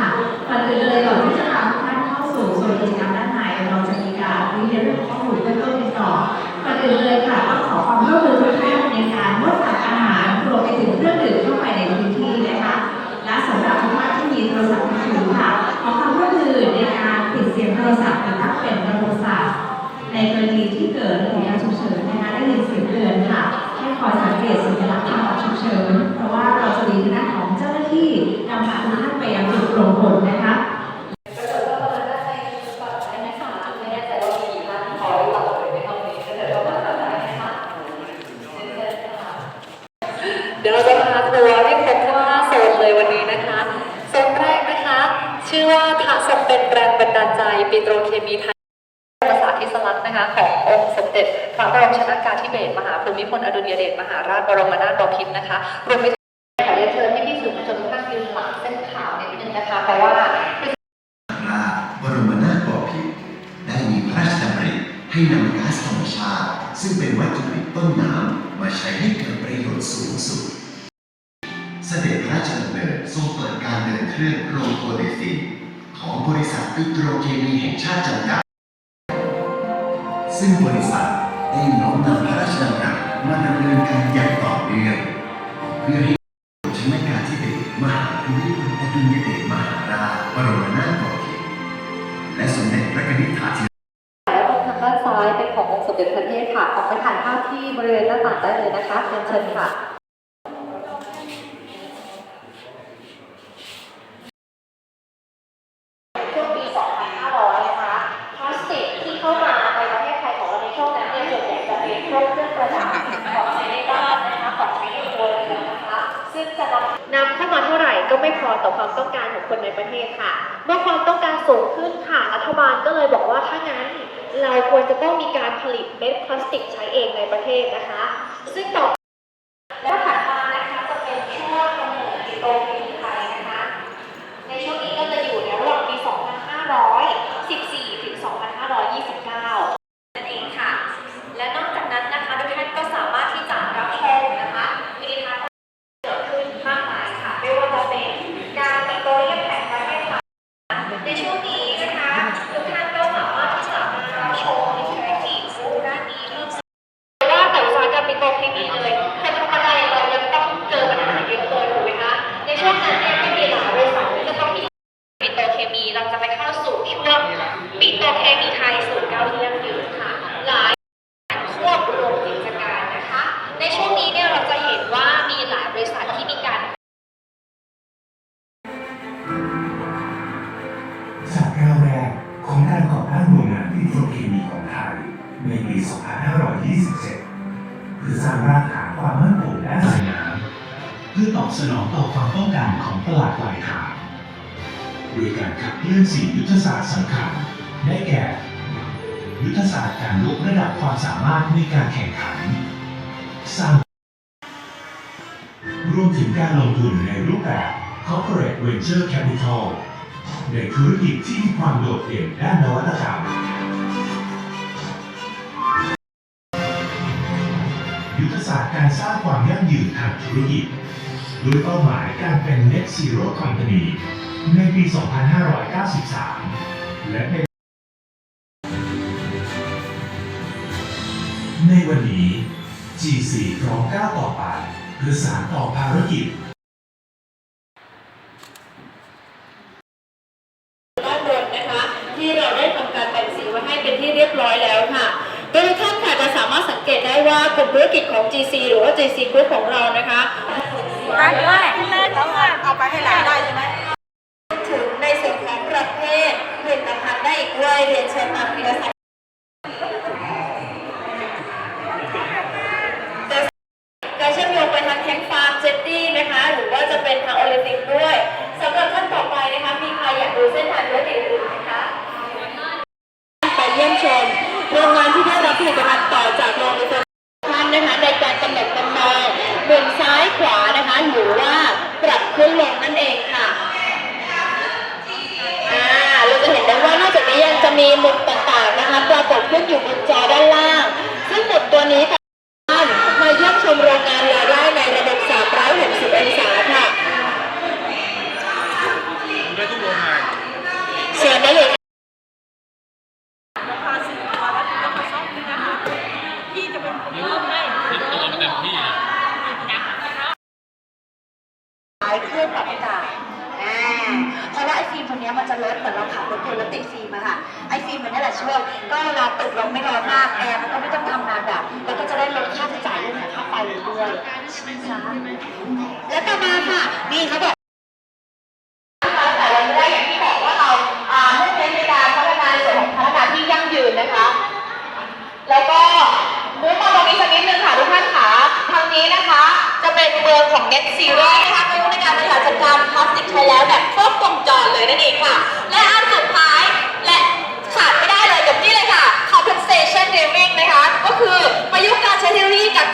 ค่ะก่อนอื่นเลยก่อนที่จะพาทุกท่านเข้าสู่ส่วนกิจกรรมด้านในเราจะมีการเรียนเรื่องข้อมูลเบื้องต้นกันก่อนก่อนอื่นเลยค่ะต้องขอความร่วมมือทุกท่านในการงดตักอาหารรวมไปถึงเครื่องดื่มเข้าไปในพื้นที่นะคะและสำหรับทุกท่านที่มีโทรศัพท์มือถือค่ะขอความร่วมมือในการปิดเสียงโทรศัพท์หรือตั้งเป็นระบบสั่นในกรณีที่เกิดเหตุการณ์ฉุกเฉินนะคะได้ยินเสียงเตือนค่ะให้คอยสังเกตสัญลักษณ์ทางออกฉุกเฉิน เพราะว่าเราจะมีคณะของเจ้าหน้าที่นำพาทุกท่านไปยังจุดโปร่งผลนะคะ เดี๋ยวเราจะพาทัวร์ให้ครบทั้งห้าโซนเลยวันนี้นะคะโซนแรกนะคะ ชื่อว่าทะสมเป็นแรงบันดาลใจปิโตรเคมีไทยภาษาทิสลักษณ์นะคะขององค์สมเด็จพระบรมชนากาธิเบศรมหาภูมิพลอดุลยเดชมหาราชบรมนาถบพิตรนะคะรวมไปถึงขอเรียนเชิญให้พี่สื่อมวลชนทุกท่านยืนหลังเส้นขาวนิดนึงนะคะเพราะว่าราชบรมนาถบพิตรได้มีพระราชดำริให้นำก๊าซธรรมชาติซึ่งเป็นวัตถุดิบต้นน้ำ มาใช้ให้เกิดประโยชน์สูงสุด เสด็จพระราชดำเนินทรงเปิดการเดินเครื่องโรงโคเดซินของบริษัทปิโตรเคมีแห่งชาติจำกัด ซึ่งบริษัทได้น้อมนำพระราชดำรัสมาดำเนินการอย่างต่อเนื่องเพื่อให้ ขององค์สมเด็จพระเทพค่ะออกไปถ่ายภาพที่บริเวณหน้าต่างได้เลยนะคะเรียนเชิญค่ะ ช่วงปี 2500 นะคะพลาสติกที่เข้ามาในประเทศไทยของเราในช่วงนั้นเนี่ยส่วนใหญ่จะเป็นพวกเครื่องประดับของใช้ในบ้านนะคะของใช้ในครัวเรือนนะคะ ซึ่งจะนำนำเข้ามาเท่าไหร่ ก็ไม่พอต่อความต้องการของคนในประเทศค่ะ เมื่อความต้องการสูงขึ้นค่ะ รัฐบาลก็เลยบอกว่าถ้างั้นเราควรจะต้องมีการผลิตเม็ดพลาสติกใช้เองในประเทศนะคะ ซึ่งต่อ ในปี 2527 เพื่อสร้างรากฐานความมั่นคงและสายน้ำเพื่อตอบสนองต่อความต้องการของตลาดปลายทางโดยการขับเคลื่อนสี่ยุทธศาสตร์สำคัญ ได้แก่ ยุทธศาสตร์การยกระดับความสามารถในการแข่งขัน สร้างรวมถึงการลงทุนในรูปแบบ Corporate Venture Capital ในธุรกิจที่มีความโดดเด่นด้านนวัตกรรม ศาสตร์การสร้างความยั่งยืนทางธุรกิจโดยเป้าหมายการเป็น Net Zero Company ในปี 2593 และเป็นในวันนี้ G4 พร้อมก้าวต่อไปเพื่อสานต่อภารกิจด้านบนนะคะ ที่เราได้ทำการแต่งสีไว้ให้เป็นที่เรียบร้อยแล้วค่ะ เกตได้ว่ากลุ่มธุรกิจของ GC หรือว่า GC Group ของเรานะคะได้ด้วยเอาไปให้หลานได้ใช่ไหมถึงในส่วนของประเภทผลิตภัณฑ์ได้อีกด้วยเรียนเชิญตามพิรศักดิ์การเชื่อมโยงไปทางแทงฟาร์มเจตตี้นะคะ หรือว่าจะเป็นทางโอลิมปิกด้วยสำหรับท่านต่อไปนะคะมีใครอยากดูเส้นทางธุรกิจอื่นไหมคะ ไปเยี่ยมชมโรงงานที่ได้รับ ผลิตภัณฑ์ต่อจากโรงงานท่านนะคะในการกำหนดตำแหน่งหมุนซ้ายขวานะคะหรือว่าปรับขึ้นลงนั่นเองค่ะอ่าเราจะเห็นได้ว่านอกจากนี้ยังจะมีหมุดต่างๆนะคะปรากฏขึ้นอยู่บนจอด้านล่าง ซึ่งหมุดตัวนี้ท่านมาเยี่ยมชมโรงงานเราได้ในระดับ360องศาค่ะ ได้ทุกโรง ช่วยก็เวลาตึกลงไม่ร้อนมากแอร์มันก็ไม่ต้องทำงานแบบแล้วก็จะได้ลดค่าใช้จ่ายเรื่องของค่าไฟด้วยนะคะและต่อมาค่ะนี่เขาบอกแต่เราไม่ได้อย่างที่บอกว่าเรามุ่งเน้นในการพัฒนาในส่วนของพนักงานที่ยั่งยืนนะคะแล้วก็มุ้งมาตรงนี้สักนิดนึงค่ะทุกท่านค่ะทางนี้นะคะ จะเป็นเมืองของ Net Zero นะคะมุ่งในการบริหารจัดการพลาสติกไทยแล้วแบบครบวงจรเลยนั่นเองค่ะ และอันสุดท้ายและขาดไม่ได้เลยกับนี่เลยค่ะ compensation living นะคะ ก็คือประยุกต์การใช้เทคโนโลยีกับ